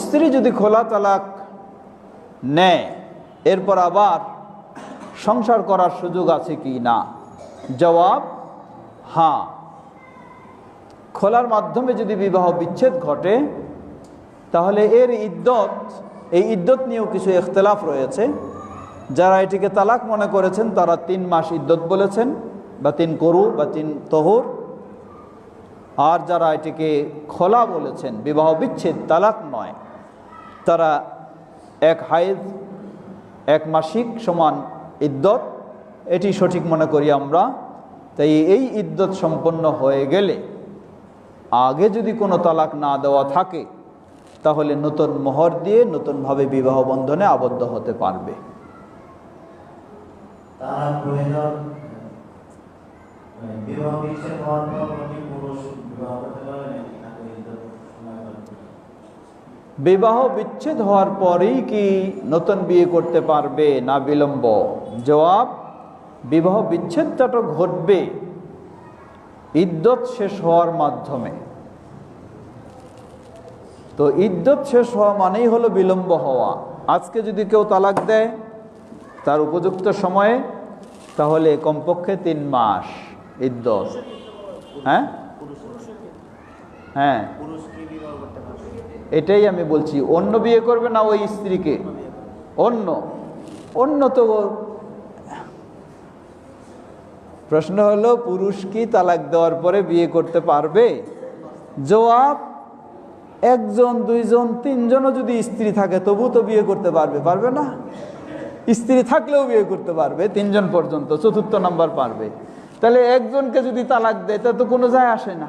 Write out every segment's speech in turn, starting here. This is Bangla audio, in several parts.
স্ত্রী যদি খোলা তালাক নেয়, এরপর আবার সংসার করার সুযোগ আছে কি না? জবাব হ্যাঁ খোলার মাধ্যমে যদি বিবাহ বিচ্ছেদ ঘটে, তাহলে এর ইদ্যত, এই ইদ্যত নিয়েও কিছু ইখতলাফ রয়েছে। যারা এটিকে তালাক মনে করেছেন, তারা তিন মাস ইদ্যত বলেছেন, বা তিন করু বা তিন তহুর। আর যারা এটিকে খোলা বলেছেন, বিবাহ বিচ্ছেদ, তালাক নয়, তারা এক হাইজ এক মাসিক সমান ইদ্যত, এটি সঠিক মনে করি আমরা, তাই এই ইদ্যত সম্পন্ন হয়ে গেলে আগে যদি কোনো তালাক না দেওয়া থাকে, তাহলে নতুন মোহর দিয়ে নতুনভাবে বিবাহ বন্ধনে আবদ্ধ হতে পারবে তালাক হয়ে যাওয়ার মানে বিবাহ বিচ্ছেদ হওয়ার পরেই কি নতুন বিয়ে করতে পারবে না বিলম্ব? জবাব, বিবাহ বিচ্ছেদটা তো ঘটবে। ইদ্যত শেষ হওয়ার মাধ্যমে। তো ইদ্যত শেষ হওয়া মানেই হলো বিলম্ব হওয়া। আজকে যদি কেউ তালাক দেয়, তার উপযুক্ত সময়ে, তাহলে কমপক্ষে তিন মাস। ইদ্যত হ্যাঁ? হ্যাঁ। এটাই আমি বলছি, অন্য বিয়ে করবে না ওই স্ত্রীকে। অন্য অন্য তো প্রশ্ন হলো, পুরুষ কি তালাক দেওয়ার পরে বিয়ে করতে পারবে? জবাব, একজন, দুইজন, তিনজনও যদি স্ত্রী থাকে, তবু তো বিয়ে করতে পারবে পারবে না? স্ত্রী থাকলেও বিয়ে করতে পারবে, তিনজন পর্যন্ত, চতুর্থ নাম্বার পারবে। তাহলে একজনকে যদি তালাক দেয় তা তো কোনো যায় আসে না।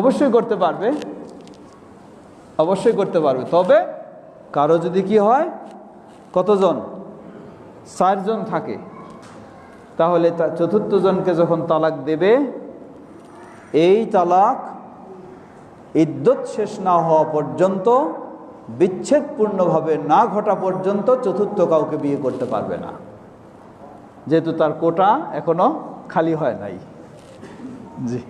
অবশ্যই করতে পারবে। অবশ্যই করতে পারবে। তবে কারও যদি কি হয়, কতজন? চারজন থাকে। তাহলে চতুর্থ জনকে যখন তালাক দেবে, এই তালাক ইদ্যত শেষ না হওয়া পর্যন্ত, বিচ্ছেদপূর্ণভাবে না ঘটা পর্যন্ত চতুর্থ কাউকে বিয়ে করতে পারবে না। যেহেতু তার কোটা এখনও খালি হয় নাই। জি।